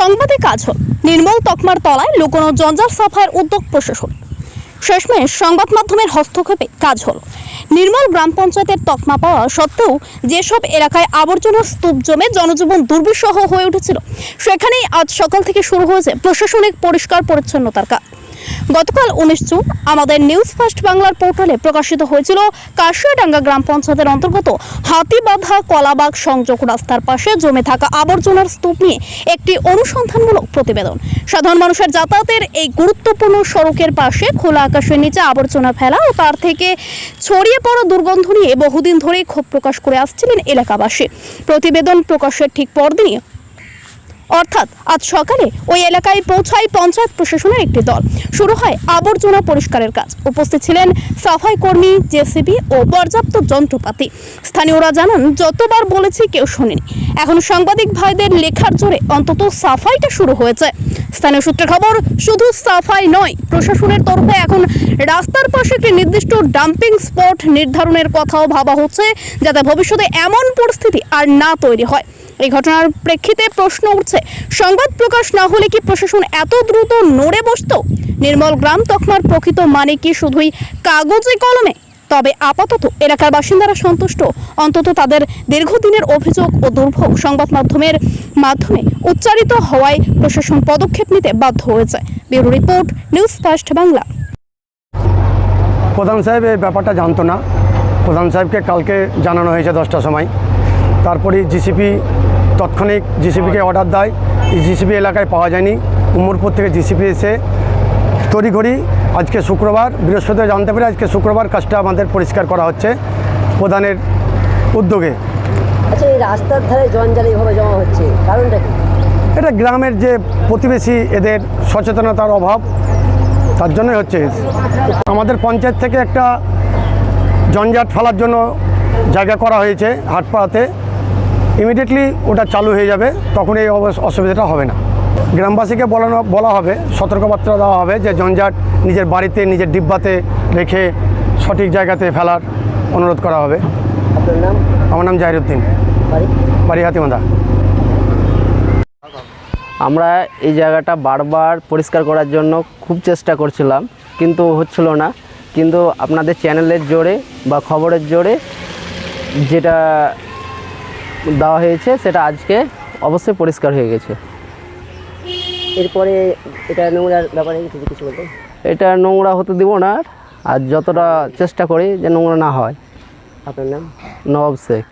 সংবাদে কাজ হল। নির্মল তকমার তলায় লুকোনো জঞ্জাল সাফায়ের উদ্যোগ প্রশাসন। শেষমেশ সংবাদ মাধ্যমের হস্তক্ষেপে কাজ হল। নির্মল গ্রাম পঞ্চায়েতের তকমা পাওয়া সত্ত্বেও যেসব এলাকায় আবর্জনার স্তূপ জমে জনজীবন দুর্বিষহ হয়ে উঠেছিল, সেখানেই আজ সকাল থেকে শুরু হয়েছে প্রশাসনিক পরিষ্কার পরিচ্ছন্নতার কাজ। গতকাল উনিশ জুন আমাদের নিউজ ফার্স্ট বাংলার পোর্টালে প্রকাশিত হয়েছিল কাশিয়াডাঙ্গা গ্রাম পঞ্চায়েতের অন্তর্গত হাতিবাঁধা কলাবাগ সংযোগ রাস্তার পাশে জমে থাকা আবর্জনার স্তূপ নিয়ে একটি অনুসন্ধানমূলক প্রতিবেদন। সাধারণ মানুষের যাতায়াতের এই গুরুত্বপূর্ণ সড়কের পাশে খোলা আকাশের নিচে আবর্জনা ফেলা ও তার থেকে ছড়িয়ে পড়া দুর্গন্ধ নিয়ে বহুদিন ধরেই ক্ষোভ প্রকাশ করে আসছিলেন এলাকাবাসী। প্রতিবেদন প্রকাশের ঠিক পরদিনই অর্থাৎ আজ সকালে ওই এলাকায় পৌঁছায় পঞ্চায়েত প্রশাসনের একটি দল। শুরু হয় আবর্জনা পরিষ্কারের কাজ। উপস্থিত ছিলেন সাফাই কর্মী, জেসিবি ও পর্যাপ্ত যন্ত্রপাতি। স্থানীয়রা জানান, যতবার বলেছি কেউ শোনেনি। এখন সাংবাদিক ভাইদের লেখার জোরে অন্তত সাফাইটা শুরু হয়েছে। স্থানীয় সূত্রে খবর, শুধু সাফাই নয়, প্রশাসনের তরফে এখন রাস্তার পাশে একটি নির্দিষ্ট ডাম্পিং স্পট নির্ধারণের কথাও ভাবা হচ্ছে, যাতে ভবিষ্যতে এমন পরিস্থিতি আর না তৈরি হয়। এই ঘটনার প্রেক্ষিতে প্রশ্ন উঠছে, সংবাদ প্রকাশ না হলে কি প্রশাসন এত দ্রুত নড়ে বসত? নির্মল গ্রাম তকমার প্রকৃত মানে কি শুধুই কাগজে কলমে? তবে আপাতত এলাকার বাসিন্দারা সন্তুষ্ট। অন্তত তাদের দীর্ঘদিনের অভিযোগ ও দুর্ভোগ সংবাদ মাধ্যমের মাধ্যমে উচ্চারিত হওয়ায় প্রশাসন পদক্ষেপ নিতে বাধ্য হয়েছে। Bureau report, news first Bangla. প্রধান সাহেব, এই ব্যাপারটা জানতো না। প্রধান সাহেবকে কালকে জানানো হয়েছে দশটার সময়। তারপরে জিসিপি তৎক্ষণিক জিসিপিকে অর্ডার দেয়। এই জিসিপি এলাকায় পাওয়া যায়নি। উমরপুর থেকে জিসিপি এসে তড়িঘড়ি আজকে শুক্রবার বৃহস্পতিবার জানতে পারি আজকে শুক্রবার কাজটা আমাদের পরিষ্কার করা হচ্ছে প্রধানের উদ্যোগে। আচ্ছা এই রাস্তার ধারে জঞ্জাল এইভাবে জমা হচ্ছে কারণটা কি? এটা গ্রামের যে প্রতিবেশী এদের সচেতনতার অভাব তার জন্যই হচ্ছে আমাদের পঞ্চায়েত থেকে একটা জঞ্জাট ফেলার জন্য জায়গা করা হয়েছে হাটপাড়াতে। ইমিডিয়েটলি ওটা চালু হয়ে যাবে তখন এই অসুবিধাটা হবে না। গ্রামবাসীকে বলানো বলা হবে সতর্কবার্তা দেওয়া হবে যে জঞ্জাট নিজের বাড়িতে নিজের ডিব্বাতে রেখে সঠিক জায়গাতে ফেলার অনুরোধ করা হবে। আপনার নাম? আমার নাম জাহিরুদ্দিন। বাড়ি? হাতিমাদা আমরা এই জায়গাটা বারবার পরিষ্কার করার জন্য খুব চেষ্টা করছিলাম কিন্তু হচ্ছিল না। কিন্তু আপনাদের চ্যানেলের জোরে বা খবরের জোরে যেটা দেওয়া হয়েছে সেটা আজকে অবশ্যই পরিষ্কার হয়ে গেছে। এরপরে এটা নোংরার ব্যাপারে কিছু কিছু বলতে এটা নোংরা হতে দিব না আর। যতটা চেষ্টা করি যে নোংরা না হয়। আপনার নাম? নবাব শেখ।